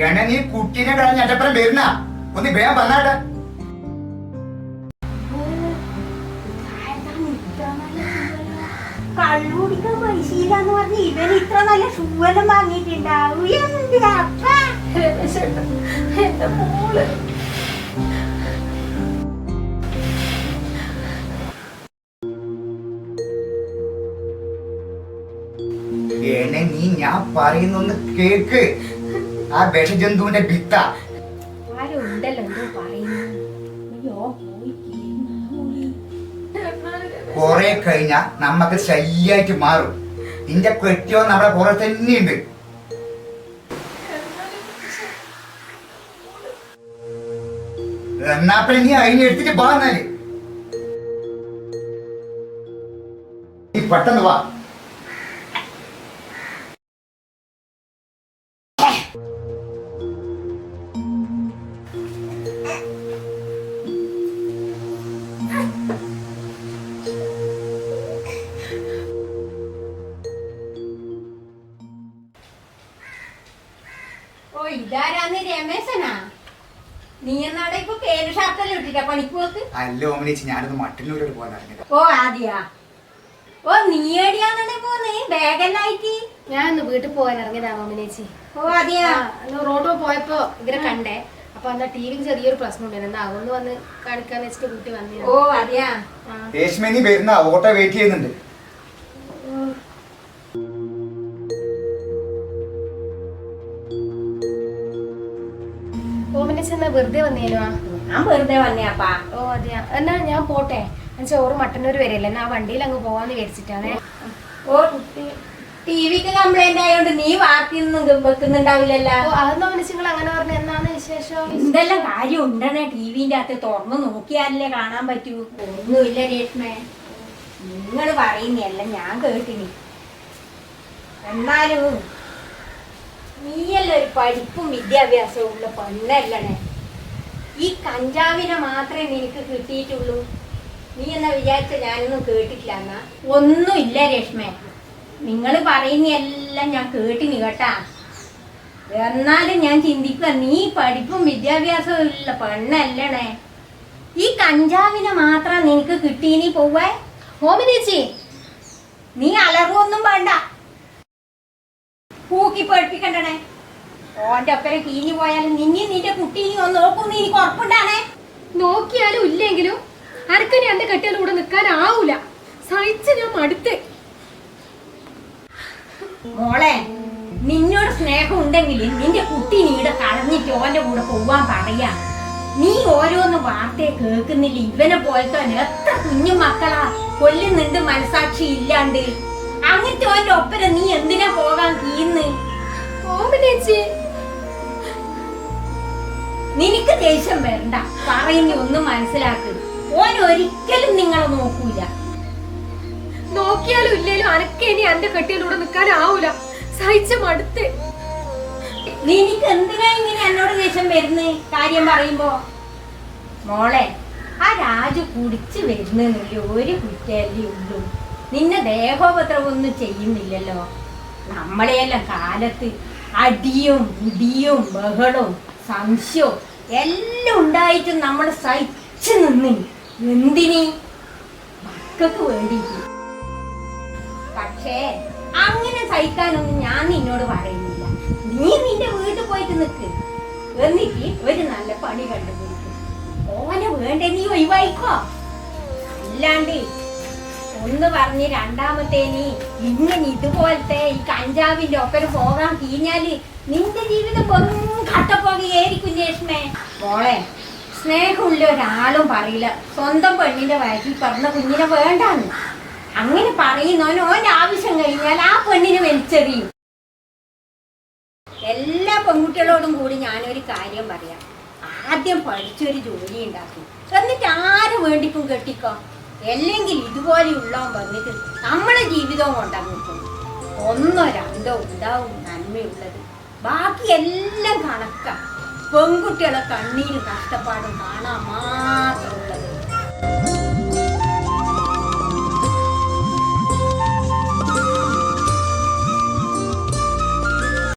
എണ നീ കുട്ടീനെ കളഞ്ഞ് എന്റെ വരുന്ന? ഒന്ന് വേഗം വന്നാട്ടെ കള്ളുടിക്കാൻ പൈസയില്ലാന്ന് പറഞ്ഞ് ഇവൻ ഇത്ര നല്ല ഷൂവെല്ലാം വാങ്ങിയിട്ടുണ്ടാവും. എന്ത് അപ്പ എന്റെ മോൾ എണ നീ ഞാൻ പറയുന്നൊന്ന് കേക്ക്. ആ വിഷജന്തുവിന്റെ ഭിത്ത. കൊറേ കഴിഞ്ഞ നമ്മക്ക് ശല്യായിട്ട് മാറും. നിന്റെ കെട്ടിയോ നമ്മുടെ കുറെ തന്നെയുണ്ട്. എന്നാ പിന്നെ നീ അതിനെ എടുത്തിട്ട് വാ നീ പെട്ടെന്ന് വാ. ഇതാരാന്ന് രമേശനാ? നീ എന്നാടെ ഇപ്പൊ പേര് ഷർട്ടെല്ലാം ഇട്ടിട്ടാ പണിക്ക് പോക്ക് അല്ല ഓമനേച്ചി ഞാനൊന്ന് മട്ടന്നൂരോട് പോകാൻ ഇറങ്ങിയത് ഓ ആദ്യാ. ഓ നീ എടിയാന്നെ പോന്ന്? ബാഗെല്ലായിട്ട്? ഞാൻ ഇന്ന് വീട്ടിൽ പോകാൻ ഇറങ്ങിയതാ ഓമനേച്ചി ഓ ആദ്യാ. റോഡിൽ പോയപ്പോ ഇവരെ കണ്ടേ. അപ്പൊ എന്നാ ടിവിക്ക് ചെറിയൊരു പ്രശ്നം ഉണ്ടായിരുന്നു. അതുകൊണ്ട് വന്ന് കാണിക്കാന്ന് വെച്ചിട്ട് കൂട്ടി വന്നു ഓ ആദ്യാ. രേഷ്മ നീ വരുന്ന? ഓട്ടോ വെയിറ്റ് ചെയ്യുന്നുണ്ട്. വെറുതെ വന്നേനോ ഞാൻ വെറുതെ വന്നേപ്പാ ഓ അതെയാ. എന്നാ ഞാൻ പോട്ടെ. ഓറ് മട്ടന്നൂർ വരെയല്ലേ എന്നാ വണ്ടിയിൽ അങ്ങ് പോവാന്ന് വിചാരിച്ചിട്ടാണേ. ഓ ടി വിക്ക് കംപ്ലൈന്റ് ആയതുകൊണ്ട് നീ വാർത്തയൊന്നും വെക്കുന്നുണ്ടാവില്ലല്ലോ. അതൊന്നും അതെന്നാ നിങ്ങൾ അങ്ങനെ പറഞ്ഞു? എന്നാണ് വിശേഷം? എന്തെല്ലാം കാര്യം ഉണ്ടെന്നെ ടിവിന്റെ അകത്ത് തുറന്നു നോക്കിയാലല്ലേ കാണാൻ പറ്റൂ. ഒന്നുമില്ല രേഷ്മേ. നിങ്ങൾ പറയുന്നല്ല ഞാൻ കേട്ടിനി. എന്നാലും നീയല്ല ഒരു പഠിപ്പും വിദ്യാഭ്യാസവും ഉള്ള പെണ്ണല്ലണേ ഈ കഞ്ചാവിനെ മാത്രമേ നിനക്ക് കിട്ടിയിട്ടുള്ളൂ. നീ എന്നാ വിചാരിച്ച ഞാനൊന്നും കേട്ടിട്ടില്ല എന്നാ? ഒന്നുമില്ല രേഷ്മ. നിങ്ങൾ പറയുന്ന എല്ലാം ഞാൻ കേട്ടിന് കേട്ടാ. എന്നാലും ഞാൻ ചിന്തിക്കുക നീ പഠിപ്പും വിദ്യാഭ്യാസവും ഇല്ല പെണ്ണല്ലണേ. ഈ കഞ്ചാവിനെ മാത്രം നിനക്ക് കിട്ടീനി പോവേ ഹോമിനേച്ചി നീ അലറുവൊന്നും വേണ്ട. പൂക്കി പഠിപ്പിക്കണ്ടേ ഓന്റെ ഒപ്പരെ കീഞ്ഞു പോയാലും നിന്നെ നിന്റെ കുട്ടീനെ ഒന്ന് നോക്കും എനിക്ക് ഉറപ്പുണ്ടാണേ. നോക്കിയാലും ഇല്ലെങ്കിലും അരക്കനെ എന്റെ കെട്ടിയാലും കൂടെ നിൽക്കാനാവൂല. സഹിച്ച് ഞാൻ മടുത്ത്. മോളെ നിന്നോട് സ്നേഹം ഉണ്ടെങ്കിൽ നിന്റെ കുട്ടി നീടെ കളഞ്ഞിട്ട് ഓന്റെ കൂടെ പോവാൻ പറയാ. നീ ഓരോന്ന് വാർത്തയെ കേൾക്കുന്നില്ല. ഇവനെ പോലത്തെ എത്ര കുഞ്ഞു മക്കളാ. കൊല്ലുന്നുണ്ട് മനസാക്ഷി ഇല്ലാണ്ട്. അങ്ങനത്തെ ഓന്റെ ഒപ്പര നീ എന്തിനാ പോകാൻ കീന്ന് ഓമനേച്ചി നിനക്ക് ദേഷ്യം വേണ്ട. പറയുന്ന ഒന്നും മനസ്സിലാക്കരുത്. ഓൻ ഒരിക്കലും നിങ്ങളെ നോക്കൂല. നോക്കിയാലും ഇല്ലേലും അനക്ക് ഇനി എന്റെ കെട്ടിയിലൂടെ നിൽക്കാനാവൂല സഹിച്ച മടുത്ത്. നിനക്ക് എന്തിനാ ഇങ്ങനെ എന്നോട് ദേഷ്യം വരുന്ന? കാര്യം പറയുമ്പോ മോളെ ആ രാജു കുടിച്ചു വരുന്നില്ല ഒരു കുറ്റല്ലേ ഉള്ളൂ. നിന്നെ ദേഹോപദ്രവൊന്നും ചെയ്യുന്നില്ലല്ലോ. നമ്മളെയെല്ലാം കാലത്ത് അടിയും ഇടിയും ബഹളവും സംശയവും എല്ലാം ഉണ്ടായിട്ടും നമ്മൾ സഹിച്ചു നിന്നി എന്തിനി? മക്കൾക്ക് വേണ്ടിയിട്ട് പക്ഷേ അങ്ങനെ സഹിക്കാനൊന്നും ഞാൻ നിന്നോട് പറയുന്നില്ല. നീ നിന്റെ വീട്ടിൽ പോയിട്ട് നിൽക്ക് എന്നിട്ട് ഒരു നല്ല പണി കണ്ടുപിടിക്കും. ഓനെ വേണ്ടേ നീ ഒഴിവായിക്കോ? അല്ലാണ്ട് ഒന്ന് പറഞ്ഞ് രണ്ടാമത്തെ നീ ഇങ്ങനെ ഇതുപോലത്തെ ഈ കഞ്ചാവിന്റെ ഒപ്പന പോകാൻ കീഞ്ഞാൽ നിന്റെ ജീവിതം വെറും കട്ടപ്പോകയായിരിക്കും ചേഷ്മേ മോളെ സ്നേഹമുള്ള ഒരാളും പറയില്ല. സ്വന്തം പെണ്ണിന്റെ വയറ്റിൽ പറഞ്ഞ കുഞ്ഞിനെ വേണ്ടാന്ന്. അങ്ങനെ പറയുന്നവന് ഓന്റെ ആവശ്യം കഴിഞ്ഞാൽ ആ പെണ്ണിനെ വലിച്ചെറിയും. എല്ലാ പെൺകുട്ടികളോടും കൂടി ഞാനൊരു കാര്യം പറയാം. ആദ്യം പഠിച്ചൊരു ജോലി ഉണ്ടാക്കും. എന്നിട്ട് ആരും വേണ്ടിക്കും കെട്ടിക്കോ? അല്ലെങ്കിൽ ഇതുപോലെയുള്ളവൻ വന്നിട്ട് നമ്മളെ ജീവിതവും കൊണ്ടങ്ങ് ഒന്നോ രണ്ടോ ഉണ്ടാവും നന്മയുള്ളത്. ബാക്കി എല്ലാം കണക്കാം. പെൺകുട്ടികളെ കണ്ണീര് കഷ്ടപ്പാടും കാണാൻ മാത്രം